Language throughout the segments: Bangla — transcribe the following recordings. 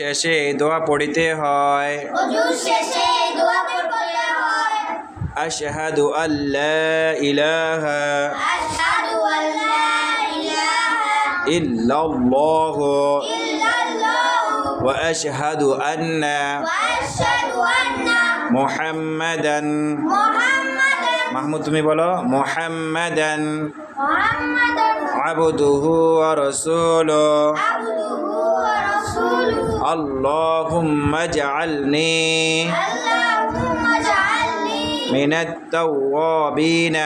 শেষে এই দোয়া পড়িতে হয়। আশহাদু আল্লাহ ইলাহা ইল্লাল্লাহ ওয়া আশহাদু আন্না মুহাম্মাদান। মাহমুদ তুমি বলো মুহাম্মাদান। মুহাম্মাদান। আবদুহু ওয়া রাসূলুহু। اللهم اجعلني اللهم اجعلني من التوابين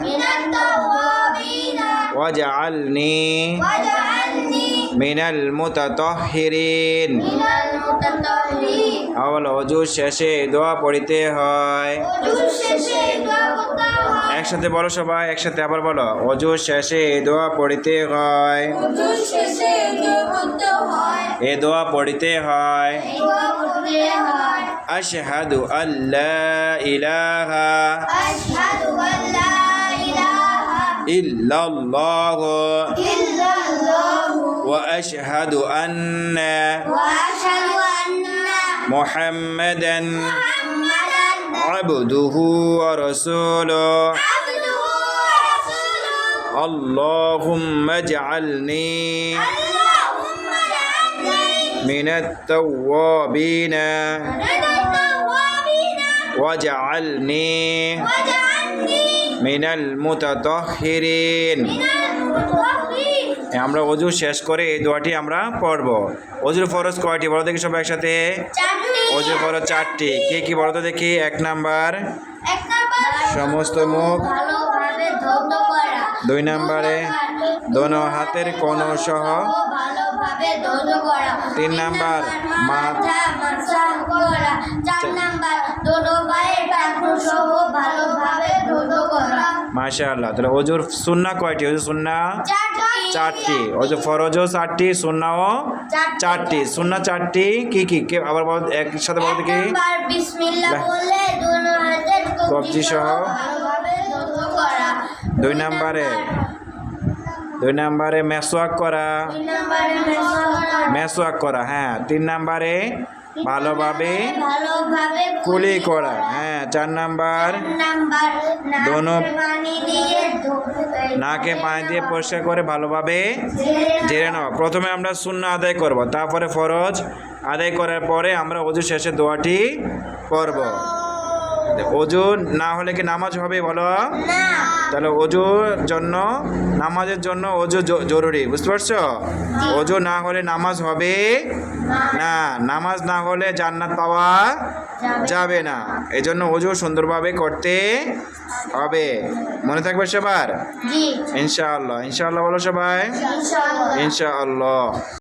من التوابين واجعلني واجعلني মিনাল মুতাতাহহিরিন আওয়াল অজু শেষে দোয়া পড়িতে হয়। অজু শেষে এই দোয়া পড়তে হয় একসাথে বলো সবাই একসাথে আবার বলো। অজু শেষে দোয়া পড়িতে হয়। অজু শেষে এই দোয়া পড়তে হয় এ দোয়া পড়িতে হয়। এই দোয়া পড়তে হয় আশহাদু আল্লাহ ইলাহা আশহাদু আল্লা ইলাহা ইল্লাল্লাহ। ইল্লাল্লাহু। ওয়া আশহাদু আন্না ওয়া আশহাদু আন্না মুহাম্মাদান মুহাম্মাদান আবদুহু ওয়া রাসূলুহু আবদুহু ওয়া রাসূলুহু আল্লাহুম্মা জাআলনি আল্লাহুম্মা জাআলনি মিনাত তাওয়াবিনা মিনাত তাওয়াবিনা ওয়াজআলনি ওয়াজআলনি আমরা অজু শেষ করে এই দোয়াটি আমরা পড়ব। অজুর ফরজ কয়টি? বলো দেখি সবাই একসাথে। অজুর ফরজ চারটি। কি কি বলো তো দেখি? এক নাম্বার। সমস্ত মুখ দুই নাম্বারে দোনো হাতের কোণ সহ তিন নাম্বার মাথা মাশাআল্লাহ তাহলে অজুর সুন্না কয়টি? অজু সুন্না চারটি। অজু ফরজও চারটি সুন্নাও চারটি। সুন্না চারটি কি কি কে আবার একসাথে বলতে কি কবজি সহ দুই নাম্বারে। দুই নাম্বারে মেসওয়াক করা। মেসওয়াক করা। হ্যাঁ। তিন নাম্বারে ভালোভাবে ভালোভাবে কুলি করা হ্যাঁ। চার নাম্বার নাম্বার দোনো- নাকে পানি দিয়ে পরিষ্কার করে ভালোভাবে জেনে নেওয়া। প্রথমে আমরা শূন্য আদায় করব তারপরে ফরজ আদায় করার পরে আমরা অজু শেষে দোয়াটি পড়ব অজু না হলে কি নামাজ হবে বলো? তাহলে অজুর জন্য নামাজের জন্য অজু জরুরি বুঝতে পারছ? অজু না হলে নামাজ হবে না নামাজ না হলে জান্নাত পাওয়া যাবে না। এই জন্য অজু সুন্দরভাবে করতে হবে। মনে থাকবে সবার? ইনশাআল্লাহ। ইনশাআল্লাহ বলো সবাই। ইনশাআল্লাহ। ইনশাআল্লাহ।